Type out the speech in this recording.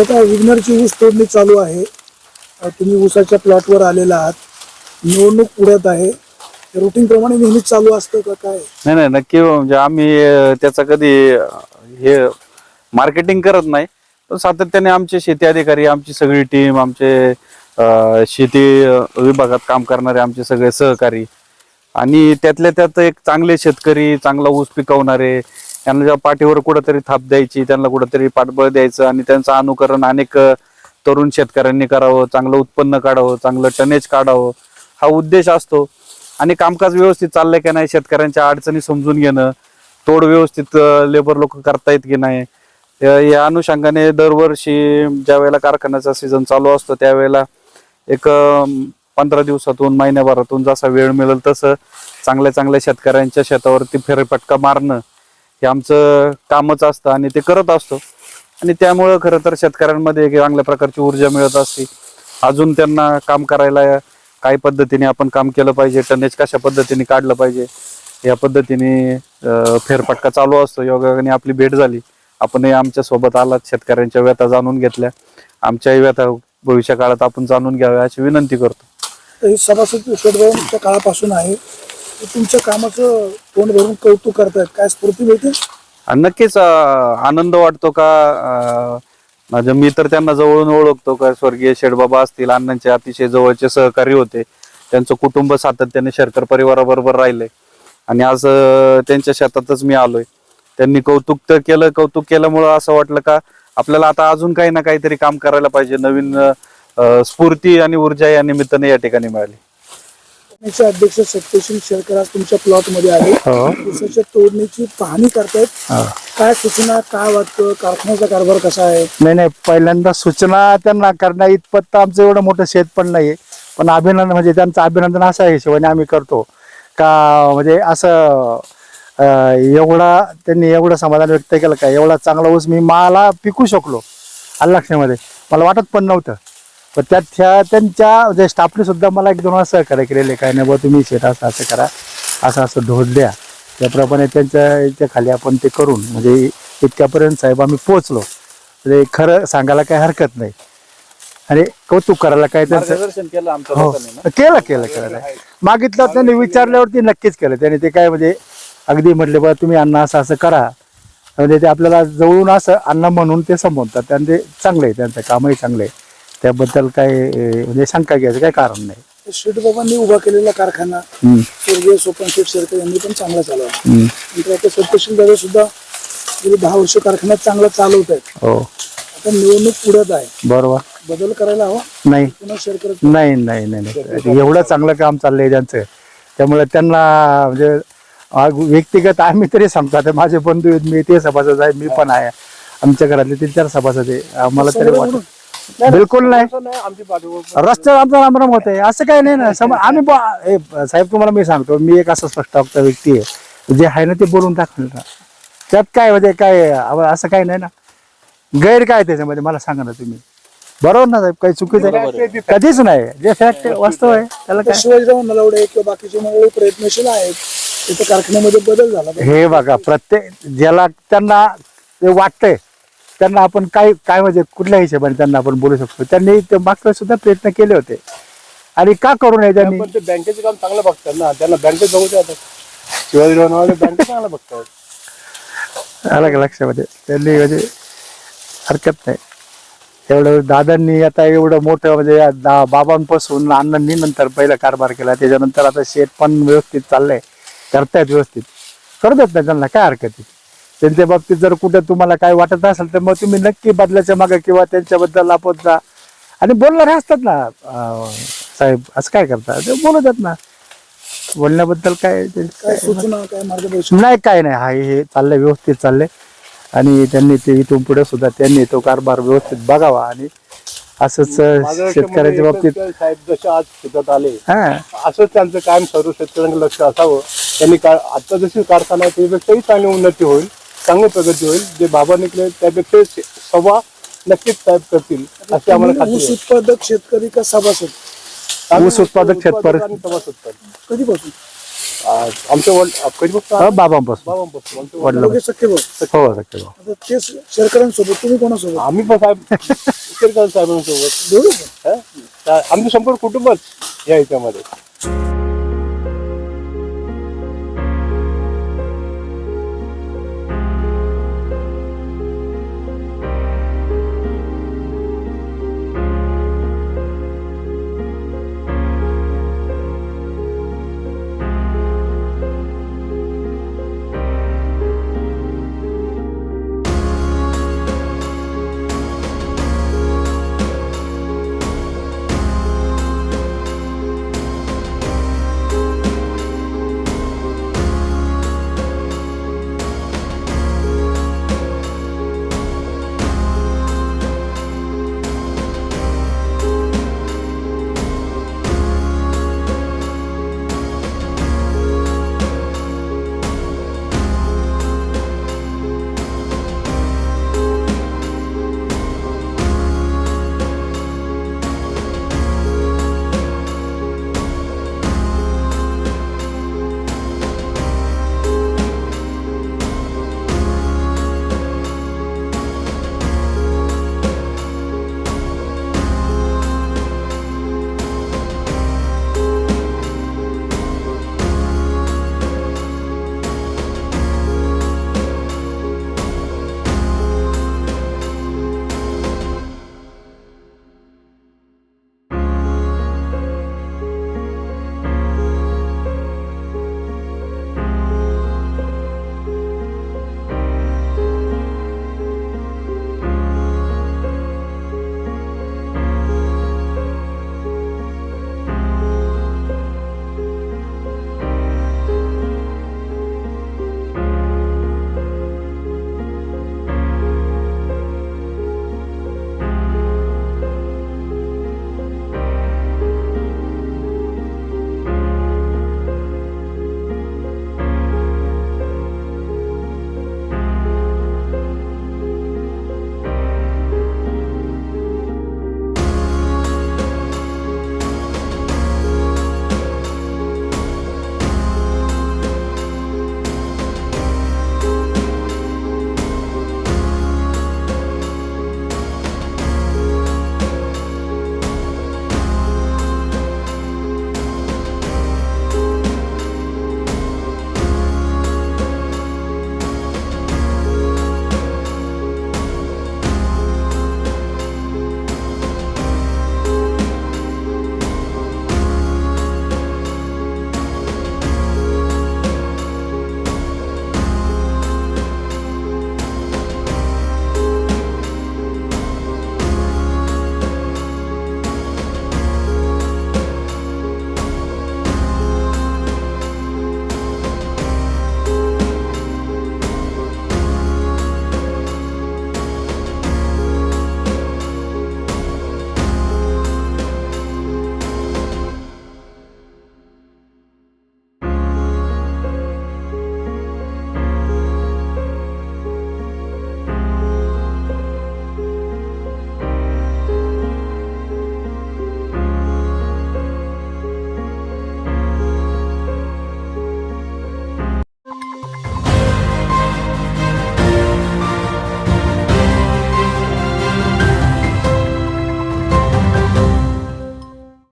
आता विघ्नरची ऊस तोडणी चालू आहे. तुम्ही ऊसाच्या प्लॉटवर आलेला आहात. निवडणूक पुढ्यात आहे. रुटीन प्रमाणे नेहमीच चालू असतं का काय? नाही नाही नक्की म्हणजे आम्ही त्याचा कधी हे मार्केटिंग करत नाही. पण सातत्याने आमचे शेती अधिकारी आमची सगळी टीम आमचे शेती विभागात काम करणारे आमचे सगळे सहकारी आणि त्यातल्या त्यात एक चांगले शेतकरी चांगला ऊस पिकवणारे यांना जेव्हा पाठीवर कुठंतरी थाप द्यायची त्यांना कुठंतरी पाठबळ द्यायचं आणि त्यांचं अनुकरण अनेक तरुण शेतकऱ्यांनी करावं चांगलं उत्पन्न काढावं चांगलं टनेज काढावं हा उद्देश असतो. आणि कामकाज व्यवस्थित चाललंय की नाही शेतकऱ्यांच्या अडचणी समजून घेणं तोड व्यवस्थित लेबर लोक करतायत की नाही या या अनुषंगाने दरवर्षी ज्या वेळेला कारखान्याचा सीझन चालू असतो त्यावेळेला एक पंधरा दिवसातून महिन्याभरातून जसा वेळ मिळेल तसं चांगल्या चांगल्या शेतकऱ्यांच्या शेतावरती फेरफटका मारणं हे आमचं कामच असतं आणि ते करत असतो. आणि त्यामुळं खरं तर शेतकऱ्यांमध्ये एक चांगल्या प्रकारची ऊर्जा मिळत असते. अजून त्यांना काम करायला काय पद्धतीने आपण काम केलं पाहिजे टनेज कशा पद्धतीने काढलं पाहिजे या पद्धतीने फेरफटका चालू असतो. योगाने आपली भेट झाली. आपणही आमच्यासोबत आलात शेतकऱ्यांच्या व्यथा जाणून घेतल्या. आमच्याही व्यथा भविष्य काळात आपण जाणून घ्याव्या अशी विनंती करतो. सभासद काळापासून आहे. तुमच्या कामाचं तोंड भरून कौतुक करतायत. काय स्फूर्ती मिळते? आणि नक्कीच आनंद वाटतो का? माझ्या मी तर त्यांना जवळून ओळखतो का? स्वर्गीय शेडबाबा असतील अण्णांचे अतिशय जवळचे सहकारी होते. त्यांचं कुटुंब सातत्याने शेरकर परिवाराबरोबर राहिले. आणि आज त्यांच्या शेतातच मी आलोय. त्यांनी कौतुक तर केलं कौतुक केल्यामुळं असं वाटलं का आपल्याला आता अजून काही ना काहीतरी काम करायला पाहिजे. नवीन स्फूर्ती आणि ऊर्जा या निमित्ताने या ठिकाणी मिळाली. कंपनीचे अध्यक्ष सत्यशील शेरकर आज तुमच्या प्लॉटमध्ये आले ऊसाच्या तोडणीची पाहणी करतायत. काय सूचना काय वाटतं? कारखान्याचा कारभार कसा आहे? नाही नाही पहिल्यांदा सूचना त्यांना करण्या इतपत तर आमचं एवढं मोठं शेत पण नाही पण अभिनंदन म्हणजे त्यांचं अभिनंदन असं आहे हिशोबाने आम्ही करतो. का म्हणजे असं अं, एवढा त्यांनी एवढं समाधान व्यक्त केलं का? एवढा चांगला ऊस मी मला पिकू शकलो लक्षामध्ये मला वाटत पण नव्हतं. पण त्यात त्या त्यांच्या म्हणजे स्टाफने सुद्धा मला एक दोन वेळा सहकार्य केलेले काय नाही बा तुम्ही शेत असं असं करा असं असं ढोस द्या. त्याप्रमाणे त्यांच्या याच्या खाली आपण ते करून म्हणजे इतक्यापर्यंत साहेब आम्ही पोहोचलो. म्हणजे खरं सांगायला काही हरकत नाही. आणि कौतुक करायला काय त्यांचं हो. केलं केलं केलं. मागितलं त्यांनी विचारल्यावरती नक्कीच केलं. त्याने ते काय म्हणजे अगदी म्हटले बा तुम्ही अण्णा असं असं करा. म्हणजे ते आपल्याला जवळून असं अण्णा म्हणून ते संबोधतात आणि ते चांगलं आहे त्यांचं कामही चांगलं आहे त्याबद्दल काय अं, म्हणजे शंका घ्यायचं काही कारण नाही. शेठबाबांनी उभा केलेला कारखाना हम्म, स्वर्गीय सोपन शेठ शेरकर यांनी पण चांगला चालवला. हम्म. नंतर आता सत्यशील दादा सुद्धा गेली दहा वर्ष कारखान्यात चांगला चालवत आहेत. हो. आता निवडणूक पुढ्यात आहे. बरोबर. बदल करायला हवा. नाही. पुन्हा शेरकर नाही नाही नाही नाही. एवढं चांगलं काम चाललंय त्यांचं. त्यामुळे त्यांना म्हणजे आ- व्यक्तिगत आम्ही तरी सांगतो आता माझे बंधू आहेत मी ते सभासद आहे मी पण आहे. आमच्या घरातले तीन चार सभासद आहे आम्हाला तरी वाटत बिलकुल नाही. रस्त्यावर आमचा रामराम होत. आहे असं काही नाही ना. सम आम्ही साहेब तुम्हाला मी सांगतो मी एक असं स्पष्ट वक्ता व्यक्ती आहे. जे आहे ना ते बोलून टाकलं ना. त्यात काय म्हणजे काय असं काही नाही ना. गैर काय त्याच्यामध्ये मला सांगा ना तुम्ही. बरोबर ना साहेब? काही चुकीचं आहे? कधीच नाही. जे फॅक्ट वास्तव आहे त्याला आता काय शिवाजीराव नलावडे किंवा बाकीचे मंडळी प्रयत्नशील आहेत. कारखान्यामध्ये बदल झाला. हे बघा प्रत्येक ज्याला त्यांना ते वाटतंय त्यांना आपण काय काय म्हणजे कुठल्या हिशोबाने त्यांना आपण बोलू शकतो? त्यांनी ते मागच्या सुद्धा प्रयत्न केले होते. आणि का करू नये त्यांनी? पण ते बँकेचे काम चांगलं बघतात ना. त्यांना बँकेत बघू द्या आता. बँकेत चांगलं बघतात. अलग लक्षामध्ये? त्यांनी म्हणजे हरकत नाही. एवढं दादांनी आता एवढं मोठं म्हणजे या दा बाबांपासून अण्णांनी नंतर पहिला कारभार केला. त्याच्यानंतर आता शेत पण व्यवस्थित चाललंय. करतायत व्यवस्थित. करतात ना त्यांना काय हरकत आहे? त्यांच्या बाबतीत जर कुठं तुम्हाला काय वाटत असेल तर मग तुम्ही नक्की बदलाच्या मागे किंवा त्यांच्याबद्दल आपण जा. आणि बोलणारे असतात ना साहेब असं काय करतात? ते बोलतात ना. बोलण्याबद्दल काय नाही काय नाही. हा हे चाललंय व्यवस्थित चाललंय. आणि त्यांनी ते इथून पुढे सुद्धा त्यांनी तो कारभार व्यवस्थित बघावा. आणि असंच शेतकऱ्याच्या बाबतीत साहेब जसे आज शेतात आले हा. असंच त्यांचं कायम सर्व शेतकऱ्यांकडे लक्ष असावं. त्यांनी आता जशी कारखाना त्यापेक्षाही चांगली उन्नती होईल. चांगली प्रगती होईल जे बाबा निघले त्यापेक्षा सव्वा नक्कीच साहेब करतील अशी आम्हाला खात्री ऊस आहे. उत्पादक शेतकरी का सभासद ऊस उत्पादक शेतकरी. आणि सभासद पण. कधीपासून आ, आमच्या कधी बघतो बाबांपासून बाबांपासून आमच्या वडिलां- दोघे सख्खे भाऊ हो सख्खे भाऊ. आता ते शेरकरांसोबत तुम्ही कोणासोबत आम्ही पण साहेब शेरकर साहेबांसोबत दोघे पण? हं? त्या- आमचं संपूर्ण कुटुंबच या ह्याच्यामध्ये